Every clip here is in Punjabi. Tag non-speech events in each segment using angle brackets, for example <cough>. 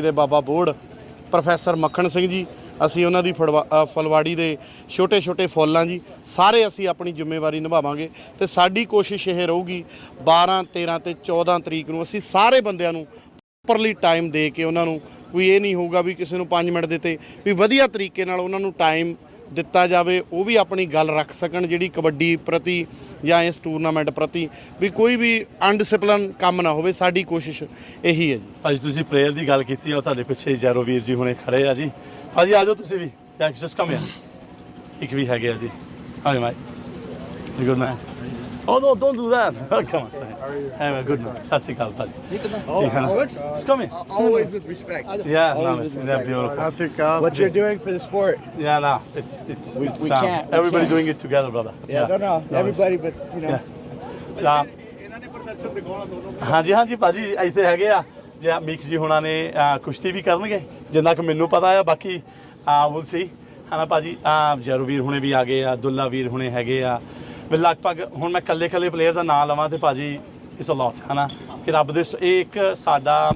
ਦੇ ਬਾਬਾ ਬੋੜ, ਪ੍ਰੋਫੈਸਰ ਮੱਖਣ ਸਿੰਘ ਜੀ, ਅਸੀਂ ਉਹਨਾਂ ਦੀ ਫੜਵਾ- ਫੁਲਵਾੜੀ ਦੇ ਛੋਟੇ ਛੋਟੇ ਫੁੱਲਾਂ ਜੀ, ਸਾਰੇ ਅਸੀਂ ਆਪਣੀ ਜ਼ਿੰਮੇਵਾਰੀ ਨਿਭਾਵਾਂਗੇ ਤੇ ਸਾਡੀ ਕੋਸ਼ਿਸ਼ ਇਹ ਰਹੂਗੀ 12 13 ਤੇ 14 ਤਰੀਕ ਨੂੰ ਅਸੀਂ ਸਾਰੇ ਬੰਦਿਆਂ ਨੂੰ ਪ੍ਰੋਪਰਲੀ ਟਾਈਮ ਦੇ ਕੇ ਉਹਨਾਂ ਨੂੰ ਕੋਈ ਇਹ ਨਹੀਂ ਹੋਊਗਾ ਵੀ ਕਿਸੇ ਨੂੰ 5 ਮਿੰਟ ਦਿੱਤੇ, ਵੀ ਵਧੀਆ ਤਰੀਕੇ ਨਾਲ ਉਹਨਾਂ ਨੂੰ ਟਾਈਮ ਦਿੱਤਾ ਜਾਵੇ, ਉਹ ਵੀ ਆਪਣੀ ਗੱਲ ਰੱਖ ਸਕਣ ਜਿਹੜੀ ਕਬੱਡੀ ਪ੍ਰਤੀ ਜਾਂ ਇਸ ਟੂਰਨਾਮੈਂਟ ਪ੍ਰਤੀ ਵੀ ਕੋਈ ਵੀ ਅਨਡਿਸਪਲਿਨ ਕੰਮ ਨਾ ਹੋਵੇ, ਸਾਡੀ ਕੋਸ਼ਿਸ਼ ਇਹੀ ਹੈ ਜੀ। ਅੱਜ ਤੁਸੀਂ ਪ੍ਰੇਅਰ ਦੀ ਗੱਲ ਕੀਤੀ ਆ, ਉਹ ਤੁਹਾਡੇ ਪਿੱਛੇ ਜੈਰੋ ਵੀਰ ਜੀ ਹੁਣੇ ਖੜੇ ਆ ਜੀ। ਭਾਜੀ, ਆ ਜਾਓ ਤੁਸੀਂ ਵੀ। ਯਾ ਜਸਟ ਕਮ ਇੱਕ ਵੀ ਹੈਗੇ ਆ ਜੀ। ਹਾਂਜੀ my. Good man Oh no, don't do that. <laughs> Come on. Hey, man, good man. ਸਤਿ ਸ਼੍ਰੀ ਅਕਾਲ ਭਾਜੀ Oh, Yeah. good. Just come here. Always with respect. Yeah, no, it's, they're beautiful. What you're doing for the sport. Yeah, no, it's it's We- it's we um, can't, we everybody can't. doing it together, brother. Yeah, no, no, it's- everybody, but you know. Yeah. ਤਾਂ ਹਾਂਜੀ ਹਾਂਜੀ ਭਾਜੀ ਇੱਥੇ ਹੈਗੇ ਆ ਜੇ ਮਿਕ ਜੀ ਹੁਣਾਂ ਨੇ ਅਹ, ਕੁਸ਼ਤੀ ਵੀ ਕਰਨਗੇ ਜਿੰਨਾ ਕਿ ਮੈਨੂੰ ਪਤਾ ਆ ਬਾਕੀ ਵਿਲ ਸੀ ਹਨਾ ਭਾਜੀ ਆ ਜਰੂਵੀਰ ਹੁਣੇ ਵੀ ਆ ਗਏ ਆ ਦੁੱਲਾ ਵੀਰ ਹੁਣੇ ਹੈਗੇ ਆ ਵੀ ਲਗਭਗ ਹੁਣ ਮੈਂ ਕੱਲੇ ਕੱਲੇ ਪਲੇਅਰ ਦਾ ਨਾਮ ਲਵਾਂ ਤੇ ਭਾਜੀ ਇਟਸ ਅ ਹੈ ਨਾ ਕਿ ਰੱਬ ਦੇ ਸ- ਇਹ ਇੱਕ ਸਾਡਾ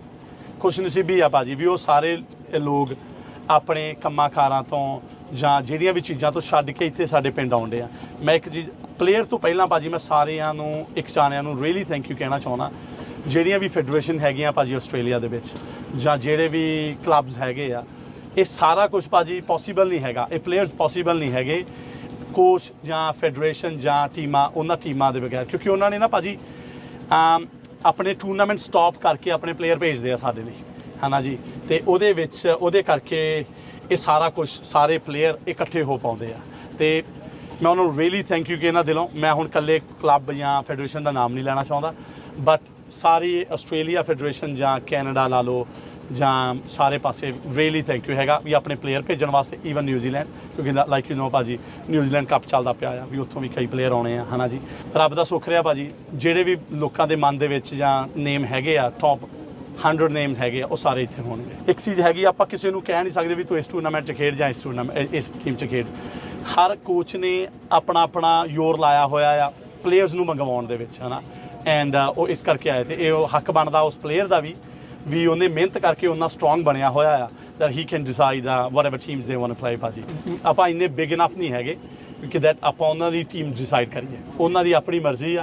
ਖੁਸ਼ਨਸੀਬੀ ਆ ਭਾਜੀ, ਵੀ ਉਹ ਸਾਰੇ ਲੋਕ ਆਪਣੇ ਕੰਮਾਂ ਕਾਰਾਂ ਤੋਂ ਜਾਂ ਜਿਹੜੀਆਂ ਵੀ ਚੀਜ਼ਾਂ ਤੋਂ ਛੱਡ ਕੇ ਇੱਥੇ ਸਾਡੇ ਪਿੰਡ ਆਉਂਦੇ ਆ। ਮੈਂ ਇੱਕ ਚੀਜ਼ ਪਲੇਅਰ ਤੋਂ ਪਹਿਲਾਂ ਭਾਜੀ ਮੈਂ ਸਾਰਿਆਂ ਨੂੰ, ਇੱਕ ਜਾਣਿਆਂ ਨੂੰ ਰੀਲੀ ਥੈਂਕ ਯੂ ਕਹਿਣਾ ਚਾਹੁੰਦਾ। ਜਿਹੜੀਆਂ ਵੀ ਫੈਡਰੇਸ਼ਨ ਹੈਗੀਆਂ ਭਾਜੀ ਆਸਟ੍ਰੇਲੀਆ ਦੇ ਵਿੱਚ, ਜਾਂ ਜਿਹੜੇ ਵੀ ਕਲੱਬਸ ਹੈਗੇ ਆ, ਇਹ ਸਾਰਾ ਕੁਝ ਭਾਜੀ ਪੋਸੀਬਲ ਨਹੀਂ ਹੈਗਾ। ਇਹ ਪਲੇਅਰਸ ਪੋਸੀਬਲ ਨਹੀਂ ਹੈਗੇ। ਕੋਚ ਜਾਂ ਫੈਡਰੇਸ਼ਨ ਜਾਂ ਟੀਮਾਂ, ਉਹਨਾਂ ਟੀਮਾਂ ਦੇ ਬਗੈਰ, ਕਿਉਂਕਿ ਉਹਨਾਂ ਨੇ ਨਾ ਭਾਜੀ, ਆਮ ਆਪਣੇ ਟੂਰਨਾਮੈਂਟ ਸਟਾਪ ਕਰਕੇ ਆਪਣੇ ਪਲੇਅਰ ਭੇਜਦੇ ਆ ਸਾਡੇ ਲਈ, ਹਨਾ ਜੀ? ਤੇ ਉਹਦੇ ਵਿੱਚ, ਉਹਦੇ ਕਰਕੇ ਇਹ ਸਾਰਾ ਕੁਝ ਸਾਰੇ ਪਲੇਅਰ ਇਕੱਠੇ ਹੋ ਪਾਉਂਦੇ ਆ। ਤੇ ਮੈਂ ਉਹਨਾਂ ਨੂੰ ਰੀਲੀ ਥੈਂਕ ਯੂ ਕਹਿਣਾ ਦਿਲੋਂ, ਮੈਂ ਹੁਣ ਕੱਲੇ ਕਲੱਬ ਜਾਂ ਫੈਡਰੇਸ਼ਨ ਦਾ ਨਾਮ ਨਹੀਂ ਲੈਣਾ ਚਾਹੁੰਦਾ ਬਟ ਸਾਰੀ ਆਸਟ੍ਰੇਲੀਆ ਫੈਡਰੇਸ਼ਨ ਜਾਂ ਕੈਨੇਡਾ ਲਾ ਲਓ ਜਾਂ ਸਾਰੇ ਪਾਸੇ ਰੀਲੀ ਥੈਂਕ ਯੂ ਹੈਗਾ ਵੀ ਆਪਣੇ ਪਲੇਅਰ ਭੇਜਣ ਵਾਸਤੇ ਈਵਨ ਨਿਊਜ਼ੀਲੈਂਡ ਕਿਉਂਕਿ ਲਾਈਕ ਯੂ ਨੋ ਭਾਜੀ ਨਿਊਜ਼ੀਲੈਂਡ ਕੱਪ ਚੱਲਦਾ ਪਿਆ ਆ, ਵੀ ਉੱਥੋਂ ਵੀ ਕਈ ਪਲੇਅਰ ਆਉਣੇ ਆ, ਹਨਾ ਜੀ? ਰੱਬ ਦਾ ਸੁੱਖ ਰਿਹਾ ਭਾਜੀ, ਜਿਹੜੇ ਵੀ ਲੋਕਾਂ ਦੇ ਮਨ ਦੇ ਵਿੱਚ ਜਾਂ ਨੇਮ ਹੈਗੇ ਆ ਟੌਪ 100 ਨੇਮਸ ਹੈਗੇ ਆ, ਉਹ ਸਾਰੇ ਇੱਥੇ ਹੋਣਗੇ। ਇੱਕ ਚੀਜ਼ ਹੈਗੀ, ਆਪਾਂ ਕਿਸੇ ਨੂੰ ਕਹਿ ਨਹੀਂ ਸਕਦੇ ਵੀ ਤੂੰ ਇਸ ਟੂਰਨਾਮੈਂਟ 'ਚ ਖੇਡ ਜਾਂ ਇਸ ਟੂਰਨਾਮੈਂਟ ਇਸ ਟੀਮ 'ਚ ਖੇਡ। ਹਰ ਕੋਚ ਨੇ ਆਪਣਾ ਆਪਣਾ ਯੋਰ ਲਾਇਆ ਹੋਇਆ ਆ ਪਲੇਅਰਸ ਨੂੰ ਮੰਗਵਾਉਣ ਦੇ ਵਿੱਚ, ਹਨਾ? ਐਂਡ ਉਹ ਇਸ ਕਰਕੇ ਆਏ ਤੇ ਇਹ ਉਹ ਹੱਕ ਬਣਦਾ ਉਸ ਪਲੇਅਰ ਦਾ ਵੀ ਵੀ ਉਹਨੇ ਮਿਹਨਤ ਕਰਕੇ ਉਹਨਾਂ ਸਟਰੋਂਗ ਬਣਿਆ ਹੋਇਆ ਆ that he can decide uh, whatever teams they want to play ਭਾਜੀ। ਆਪਾਂ ਇੰਨੇ ਬਿਗ ਇਨਫ ਨਹੀਂ ਹੈਗੇ ਕਿ that ਆਪਾਂ ਉਹਨਾਂ ਦੀ ਟੀਮ ਡਿਸਾਈਡ ਕਰੀਏ। ਉਹਨਾਂ ਦੀ ਆਪਣੀ ਮਰਜ਼ੀ ਆ।